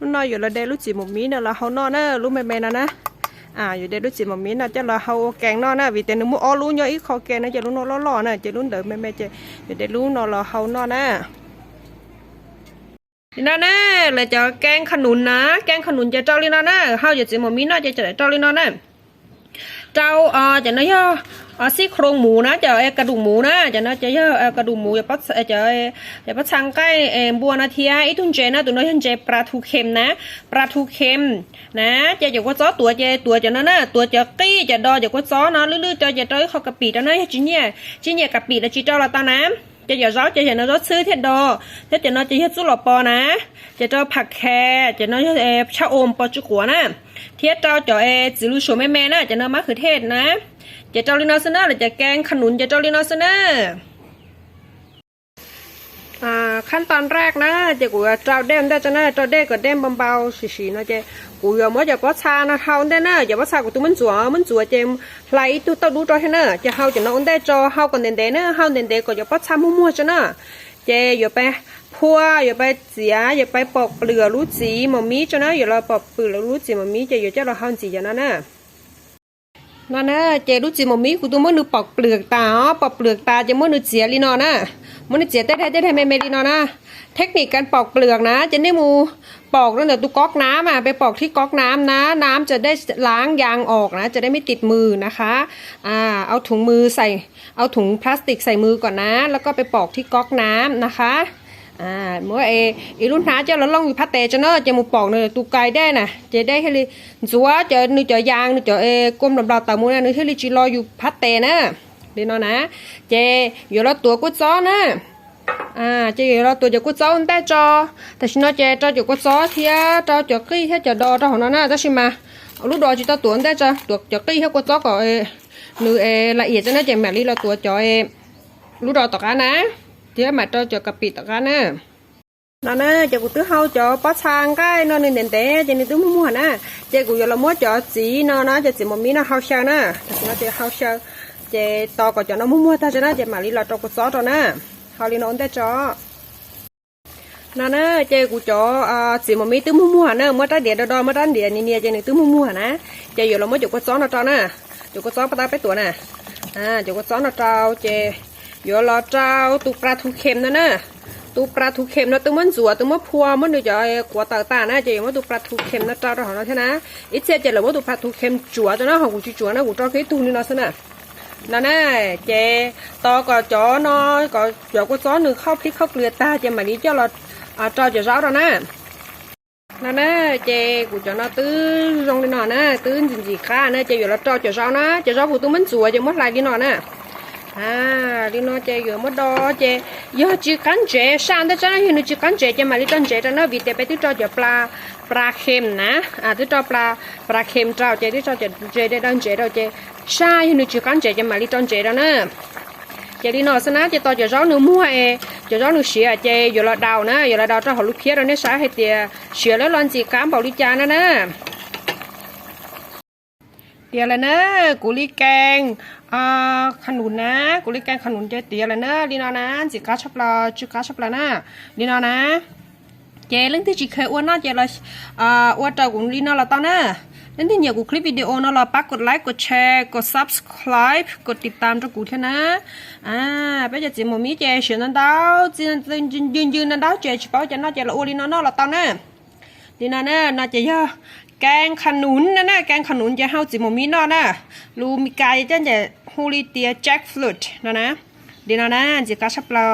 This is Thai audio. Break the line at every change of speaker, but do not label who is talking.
lúc nói giờ là đây lúc chỉ một mí nữa là hậu non á lúc mẹ mẹ nè nè à giờ đây lúc chỉ một mí nè chắc là hậu kèn non á vì tiền nó mua ó lú nhớ ít khó kèn nó giờ lúc nó lo lo nè giờ lúc đợi mẹ mẹ chơi giờ đây lúc nó là hậu non á นี่นะนะเลยจะแกงขนุนนะแกงขนุนจะเจ้าลีนะ อาจะนะย่อซี่โครงหมูนะจะเอกระดูกหมูนะจะนะจะย่อเอกระดูกหมูอย่าปัดจะอย่าปัดชังใกล้เอบัวนาเทียไอีตุนเจนะตัวน้อยเจปลาทูเค็มนะปลาทูเค็มนะจะอย่าว่าจ้อตัวเจตัวจะนะนะตัวจะกี้จะดอจะว่าจ้อนะลื่นๆจะจะเจ้าเขากะปิจะนะจีเนี่ยจีเนี่ยกะปิแล้วจีเจ้าละตาน้ำจะอย่าร้าจะเห็นเราซื้อเทียนดอถ้าจะน้อยจะเฮ็ดสุหลอปอนะ จะเจ้าผักแคจะน้อยเอชะอมปอจุกัวนะ เทียเจ้าจะเอจิลุโชแม่แม่นะจะน้อยมะเขือเทศนะ จะจ้าลินอสนะหรือจะแกงขนุนจะจ้าลินอสนอ่าขั้นตอนแรกนะเจะกูเจ้าเด้มได้จะนะเจ้าเด้ก็เด้มเบาๆสีๆนะเจ้กูยอมว่าจะก็ชานะเฮาได้นะอย่าว่าชากูตัวมันจัวมันจัวเจมไหลตัวตัวดูจอให้นะจะเฮาจะน้องได้จอเฮาก่อนเด่นๆนะเฮาเด่นๆก็อย่าว่าชามั่วๆจ้ะนะเจ้อย่าไปพัวอย่าไปเสียอย่าไปปอกเปลือกรู้จีหมอมีจ้ะนะอย่าเราปอกเปลือกรู้จีหมอมีจะอย่าเจ้าเราเฮาจีจ้ะนะนะ นั่นนะเจรู้จิมมีกูตัวมันนึกปอกเปลือกตาอ๋อปอกเปลือกตาจะมันนึกเสียลีนอนะมันนึกเสียแต่แท้แต่แท้ไม่ไม่ลีนอนะเทคนิคการปอกเปลือกนะ จะได้มูปอกตั้งแต่ตุก๊อกน้ำอะไปปอกที่ก๊อกน้ำนะ น้ำจะได้ล้างยางออกนะ จะได้ไม่ติดมือนะคะอ่าเอาถุงมือใส่เอาถุงพลาสติกใส่มือก่อนนะ แล้วก็ไปปอกที่ก๊อกน้ำนะคะ อ่าเมื่อเออีรุ่นหาเจ้าเราล่องอยู่พัดเตจะเนอะจะมูปอกเนอะตูไกได้น่ะจะได้ให้ลิจัวเจอนึเจอยางนึเจอเอกลมดำดาตามูนะนึให้ลิจิรออยู่พัดเตนะเดี๋ยวนะนะเจอยู่แล้วตัวกูจ้อนะอ่าเจอยู่แล้วตัวจะกูจ้อนได้จอแต่ฉันเนาเจจอจะกูจ้อเทียจอจะกี้ให้จะดอจอของเนานะจะใช่ไหมาลูกดอจิตตัวได้จอตัวจะกี้ให้กูจ้อก็เอนึเอละเอียดจะน่าจะแม่ลิเเจ้ามาตจอกะปิตกันนะนั่นนะเจ้ากูตื้อเฮาจอป้าช้างใกล้นอนในเด่นแต่เจ้านี่ตื้อมั่วนะเจ้ากูอยู่ละมั่วจอจีนอนนะเจ้าสีมมีนะเฮาเชียนะถ้าเจ้าเจ้าเฮาเชียเจ้าตอก็จอนมั่วมั่วถ้าเจ้าเจ้ามาลีลราจอกูซ้อตอนะเฮาลีนอนแต่จอนั่นนะเจ้ากูจออ่าจีมมีตื้อมั่วนะเมื่อตาเดียดดอเมื่อตาเดียนี่เนี่ยเจ้านี่ตื้อมั่วนะเจ้าอยู่ละมั่วจอกก็ซ้อนะจอนะจอกก็ซ้อนปตาไปตัวนะอ่าจอกก็ซ้อนะจอเจ้า ดี๋ยวรอเจ้าตูปลาทูเค็มนะเนะตูปลาทูเค็มนะตัวมันจัวตัวมันพัวมันเดี๋ยวจะกัวตาตานะจะอย่างว่าตูปลาทูเค็มนะเจ้าเราของเราใช่นะอีเจจะเหลือว่าตูปลาทูเค็มจัวจะนะของกูจัวนะกูเจ้าเคยตูนี่นะสินะนั่นน่ะเจต่อก็จอน้อยก็เดี๋ยวก็จ้อหนึ่งข้าวพริกข้าวเกลือตาเจะมานี้เจ้าเราอ่าเจ้าจะเจ้าเรานะนั่นน่ะเจกูจะน่าตื้อลง đi nọ นะตื้อจริงๆข้านะเจอยู่แล้วเจ้าจะเจ้านะจะเจ้ากูตัวมันจัวจะมัดลาย đi nọ นะ à đi nó chơi vừa mất đó chơi giờ chỉ cắn chế sang tới cho nó hiện chỉ cắn chế cho mà đi cắn chế cho nó vì thế bây giờ cho pla pla kem nè à tới cho pla pla kem trao chơi tới cho chơi chơi để cắn chế đâu chơi sang hiện chỉ cắn chế cho mà đi cắn chế đó nè chơi đi nó xem chơi to chơi gió nữa mua e chơi gió nữa xỉa chơi vừa là đào nè vừa là đào cho họ lúc kia rồi nó sáng hay tiền xỉa lấy lon gì cám bảo đi cha nè nè เตี๋ยล้วเนอะกุลีแกงอ่าขนุนนะ กุลีแกงขนุนเจเตี๋ยล้วเนอะลีนอนะจิกาชับลาจิกาชับลานะลีนอนะเจเรื่องที่จิเคยอ้วนน่าเจเลยอ่าอ้วนจากุลีนอเราตอนนะเรื่องที่เนี่ยกูคลิปวิดีโอนะเราปักกดไลค์กดแชร์กด subscribe กดติดตามจากกูเถอะนะอ่าไปจะจิมมีเจเสียนันดาวจีนยืนยืนยืนนันดาวเจชิเป้าจะน่าเจละอ้วนลีนอเราตอนนะลีนอนะน่าเจเยอะ แกงขนุนนะนะแกงขนุนจะเฮาจิมมีนอนะลูมีไก่จันจะฮูลิเตียแจ็คฟลูตนะนะเดี๋ยวนะนะจิกาชับลอ